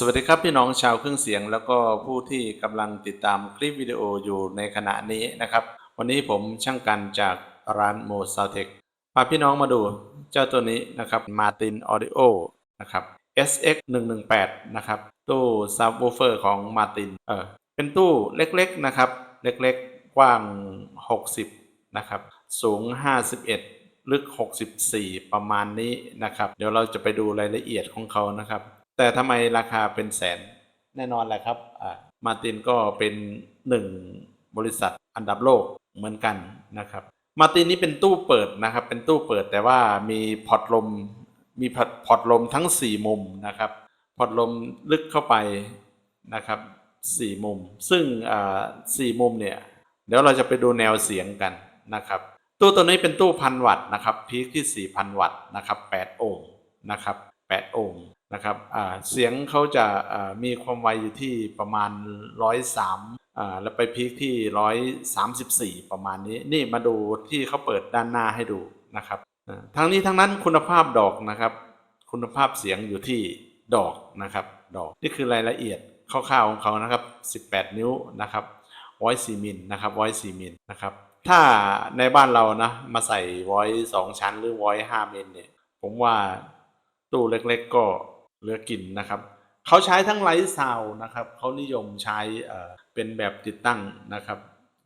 สวัสดีครับพี่น้องชาวเครื่องเสียง แล้วก็ผู้ที่กำลังติดตามคลิปวิดีโออยู่ในขณะนี้นะครับ วันนี้ผมช่างกันจากร้านโมซาวเทคพาพี่น้องมาดูเจ้าตัวนี้นะครับ Martin Audio นะครับ SX 118นะครับตู้ซับ w ูเฟอร์ของ Martin เออเป็นตู้เล็กๆนะครับ เล็กๆกว้าง 60นะครับสูง 51 ลึก 64 ประมาณนี้นะครับ เดี๋ยวเราจะไปดูรายละเอียดของเขานะครับ แต่ทำไมราคาเป็นแสนแน่นอนแหละครับมาตินก็เป็นหนึ่งบริษัทอันดับโลกเหมือนกันนะครับ มาตินนี้เป็นตู้เปิดนะครับ เป็นตู้เปิดแต่ว่ามีพอร์ตลมมีพอร์ตลมทั้ง 4 มุมนะครับพอร์ตลมลึกเข้าไปนะครับสี่มุม ซึ่งสี่มุมเนี่ย เดี๋ยวเราจะไปดูแนวเสียงกันนะครับ ตู้ตัวนี้เป็นตู้พันวัตต์นะครับ พีคที่ 4,000 วัตต์นะครับ8โ oh มนะครับ8โ oh ม นะครับเสียงเขาจะมีความไวอยู่ที่ประมาณ 103อ่าแล้วไปพีคที่ 134 ประมาณนี้ นี่มาดูที่เขาเปิดด้านหน้าให้ดูนะครับอ่าทั้งนี้ทั้งนั้นคุณภาพดอกนะครับ คุณภาพเสียงอยู่ที่ดอกนะครับ ดอกนี่คือรายละเอียดคร่าวๆของเขานะครับ 18 นิ้วนะครับไวซีมิลนะครับไวซีมิลนะครับ ถ้าในบ้านเรานะมาใส่ไวสองชั้นหรือไวห้ามิลเนี่ย ผมว่าตู้เล็กๆก็ เลือกลิ่นนะครับเขาใช้ทั้งไลท์ซาวนะครับเขานิยมใช้เเป็นแบบติดตั้งนะครับ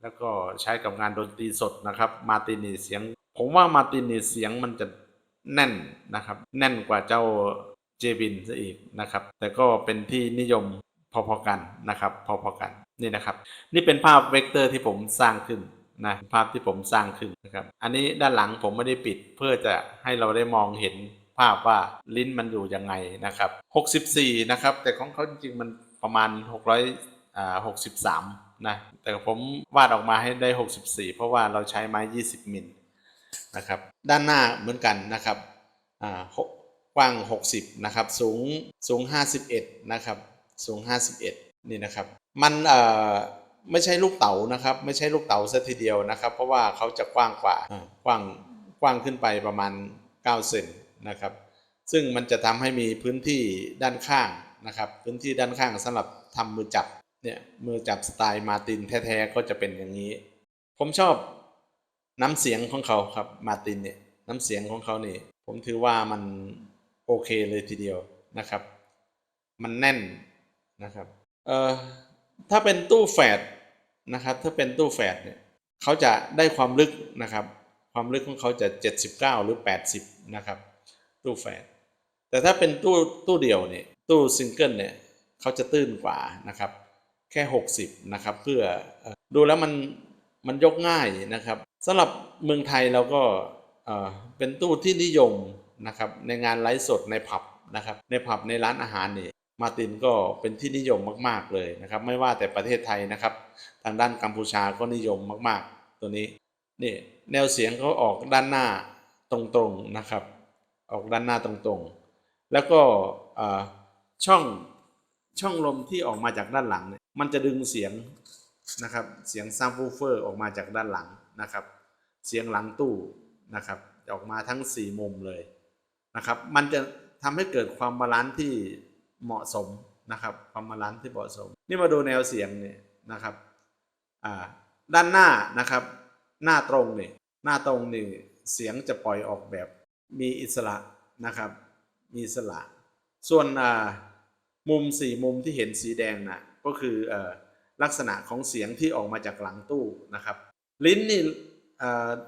แล้วก็ใช้กับงานดนตรีสดนะครับ มาตินีเสียง ผมว่ามาตินีเสียงมันจะแน่นนะครับ แน่นกว่าเจ้าเจบินซะอีกนะครับ แต่ก็เป็นที่นิยมพอๆกันนะครับ พอๆกันนี่นะครับ นี่เป็นภาพเวกเตอร์ที่ผมสร้างขึ้นนะภาพที่ผมสร้างขึ้นนะครับ อันนี้ด้านหลังผมไม่ได้ปิดเพื่อจะให้เราได้มองเห็น ภาพว่าลิ้นมันอยู่ยังไงนะครับ 64 นะครับ แต่ของเขาจริงๆมันประมาณ 663 นะ แต่ผมวาดออกมาให้ได้ 64 เพราะว่าเราใช้ไม้ 20 มิลนะครับ ด้านหน้าเหมือนกันนะครับอ่ากว้าง 60 นะครับ สูง สูง 51 นะครับ สูง 51 นี่นะครับ มันเอ่อไม่ใช่ลูกเต๋านะครับ ไม่ใช่ลูกเต๋าซะทีเดียวนะครับ เพราะว่าเขาจะกว้างกว่ากว้างกว้างขึ้นไปประมาณ 9 เซน นะครับ ซึ่งมันจะทำให้มีพื้นที่ด้านข้างนะครับ พื้นที่ด้านข้างสำหรับทำมือจับเนี่ยมือจับสไตล์มาตินแท้ๆก็จะเป็นอย่างนี้ ผมชอบน้ำเสียงของเขาครับมาตินเนี่ยน้ำเสียงของเขานี่ผมถือว่ามันโอเคเลยทีเดียวนะครับ มันแน่นนะครับเอ่อถ้าเป็นตู้แฝดนะครับ ถ้าเป็นตู้แฝดเนี่ยเขาจะได้ความลึกนะครับ ความลึกของเขาจะ 79 หรือ 80 นะครับ ตู้แฝดแต่ถ้าเป็นตู้ตู้เดียวเนี่ยตู้ซิงเกิลเนี่ยเขาจะตื้นกว่านะครับ แค่ 60 นะครับ เพื่อดูแล้วมันมันยกง่ายนะครับสำหรับเมืองไทยเราก็เป็นตู้ที่นิยมนะครับในงานไลฟ์สดในผับนะครับในผับในร้านอาหารนี่มาตินก็เป็นที่นิยมมาก ๆเลยนะครับ ไม่ว่าแต่ประเทศไทยนะครับ ทางด้านกัมพูชาก็นิยมมาก ๆ ตัวนี้นี่แนวเสียงเขาออกด้านหน้าตรงๆนะครับ ออกด้านหน้าตรงๆ แล้วก็ช่องช่องลมที่ออกมาจากด้านหลังเนี่ยมันจะดึงเสียงนะครับเสียงซับวูเฟอร์ออกมาจากด้านหลังนะครับ เสียงหลังตู้นะครับออกมาทั้ง 4 มุมเลยนะครับ มันจะทำให้เกิดความบาลานซ์ที่เหมาะสมนะครับความบาลานซ์ที่เหมาะสม นี่มาดูแนวเสียงเนี่ยนะครับด้านหน้านะครับ หน้าตรงเนี่ยหน้าตรงนี่เสียงจะปล่อยออกแบบ มีอิสระนะครับ มีอิสระ ส่วนมุมสี่มุมที่เห็นสีแดงนะก็คืออลักษณะของเสียงที่ออกมาจากหลังตู้นะครับ ลิ้นนี่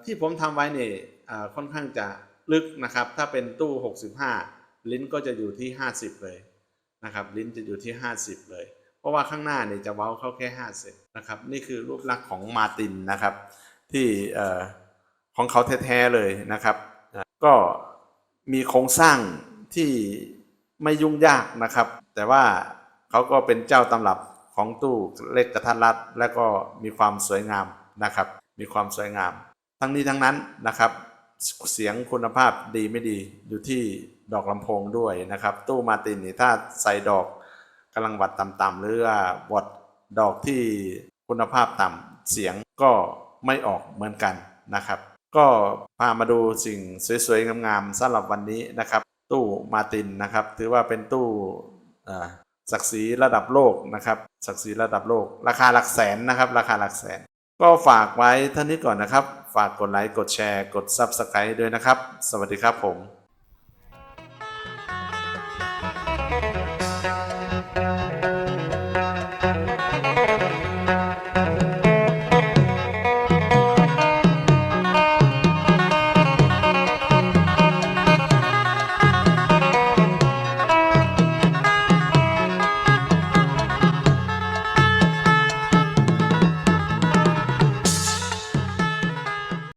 ที่ผมทำไว้เนี่ยค่อนข้างจะลึกนะครับ ถ้าเป็นตู้ 65 ลิ้นก็จะอยู่ที่ 50 เลยนะครับ ลิ้นจะอยู่ที่ 50 เลย เพราะว่าข้างหน้าเนี่ยจะเว้าเข้าแค่5เซนนะครับ นี่คือรูปลักษณ์ของมาตินนะครับ ที่ของเขาแท้ ๆ เลยนะครับ ก็มีโครงสร้างที่ไม่ยุ่งยากนะครับ แต่ว่าเขาก็เป็นเจ้าตำรับของตู้เล็กระทัดรัด และก็มีความสวยงามนะครับ มีความสวยงาม ทั้งนี้ทั้งนั้นนะครับ เสียงคุณภาพดีไม่ดีอยู่ที่ดอกลำโพงด้วยนะครับ ตู้มาตินนี่ถ้าใส่ดอกกำลังวัดต่ำๆหรือว่าวัดดอกที่คุณภาพต่ำเสียงก็ไม่ออกเหมือนกันนะครับ ก็พามาดูสิ่งสวยๆงามๆสำหรับวันนี้นะครับ ตู้มาตินนะครับ ถือว่าเป็นตู้ศักดิ์ศรีระดับโลกนะครับศักดิ์ศรีระดับโลก ราคาหลักแสนนะครับ ราคาหลักแสน ก็ฝากไว้เท่านี้ก่อนนะครับ ฝากกดไลค์กดแชร์ กด Subscribe ด้วยนะครับ สวัสดีครับผม